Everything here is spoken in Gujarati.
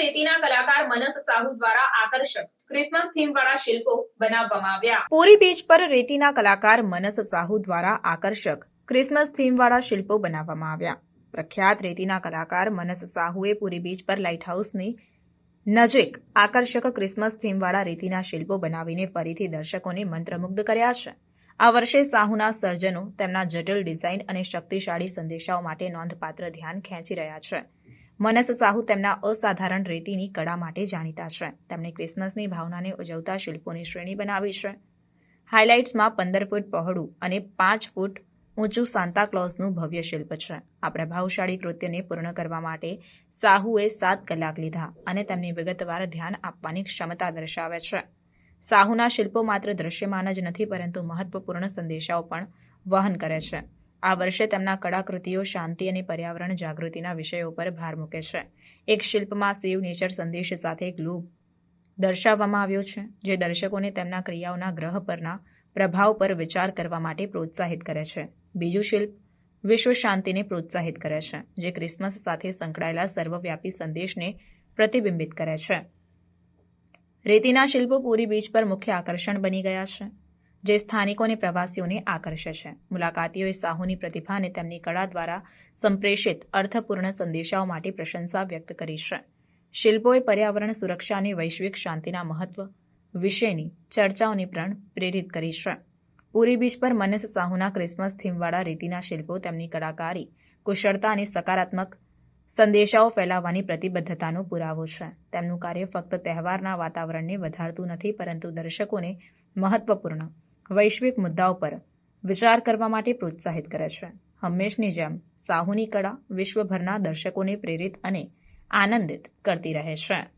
રેતીના કલાકાર મનસ સાહુ દ્વારા આકર્ષક ક્રિસમસ થીમ વાળા શિલ્પો બનાવવામાં આવ્યા. પૂરી બીચ પર રેતીના કલાકાર મનસ સાહુ દ્વારા આકર્ષક ક્રિસમસ થીમ વાળા શિલ્પો બનાવવામાં આવ્યા. પ્રખ્યાત રેતીના કલાકાર મનસ સાહુએ પૂરી બીચ પર લાઇટ હાઉસની નજીક આકર્ષક ક્રિસમસ થીમવાળા રેતીના શિલ્પો બનાવીને ફરીથી દર્શકોને મંત્રમુગ્ધ કર્યા છે. આ વર્ષે સાહુના સર્જનો તેમના જટિલ ડિઝાઇન અને શક્તિશાળી સંદેશાઓ માટે નોંધપાત્ર ધ્યાન ખેંચી રહ્યા છે. મનસ સાહુ તેમના અસાધારણ રેતીની કળા માટે જાણીતા છે. તેમણે ક્રિસમસની ભાવનાને ઉજવતા શિલ્પોની શ્રેણી બનાવી છે. હાઇલાઇટ્સમાં પંદર ફૂટ પહોળું અને પાંચ ફૂટ ઊંચું સાન્તાક્લોઝનું ભવ્ય શિલ્પ છે. આ પ્રભાવશાળી કૃત્યને પૂર્ણ કરવા માટે સાહુએ સાત કલાક લીધા અને તેમની વિગતવાર ધ્યાન આપવાની ક્ષમતા દર્શાવે છે. સાહુના શિલ્પો માત્ર દૃશ્યમાન જ નથી, પરંતુ મહત્વપૂર્ણ સંદેશાઓ પણ વહન કરે છે. આ વર્ષે તેમના કળાકૃતિઓ શાંતિ અને પર્યાવરણ જાગૃતિના વિષયો પર ભાર મૂકે છે. એક શિલ્પમાં સેવ નેચર સંદેશ સાથે લૂપ દર્શાવવામાં આવ્યો છે, જે દર્શકોને તેમના ક્રિયાઓના ગ્રહ પરના પ્રભાવ પર વિચાર કરવા માટે પ્રોત્સાહિત કરે છે. બીજું શિલ્પ વિશ્વ શાંતિને પ્રોત્સાહિત કરે છે, જે ક્રિસમસ સાથે સંકળાયેલા સર્વવ્યાપી સંદેશને પ્રતિબિંબિત કરે છે. રેતીના શિલ્પો પૂરી બીચ પર મુખ્ય આકર્ષણ બની ગયા છે. જે સ્થાનિકો અને પ્રવાસીઓને આકર્ષે છે. મુલાકાતીઓએ સાહુની પ્રતિભા અને તેમની કળા દ્વારા સંપ્રેષિત અર્થપૂર્ણ સંદેશાઓ માટે પ્રશંસા વ્યક્ત કરી છે. શિલ્પોએ પર્યાવરણ સુરક્ષા અને વૈશ્વિક શાંતિના મહત્વ વિશેની ચર્ચાઓને પણ પ્રેરિત કરી છે. પૂરી બીચ પર મનસ સાહુના ક્રિસમસ થીમવાળા રીતિના શિલ્પો તેમની કલાકારી કુશળતા અને સકારાત્મક સંદેશાઓ ફેલાવવાની પ્રતિબદ્ધતાનો પુરાવો છે. તેમનું કાર્ય ફક્ત તહેવારના વાતાવરણને વધારતું નથી, પરંતુ દર્શકોને મહત્વપૂર્ણ વૈશ્વિક મુદ્દાઓ પર વિચાર કરવા માટે પ્રોત્સાહિત કરે છે. હંમેશની જેમ સાહુની કળા વિશ્વભરના દર્શકોને પ્રેરિત અને આનંદિત કરતી રહે છે.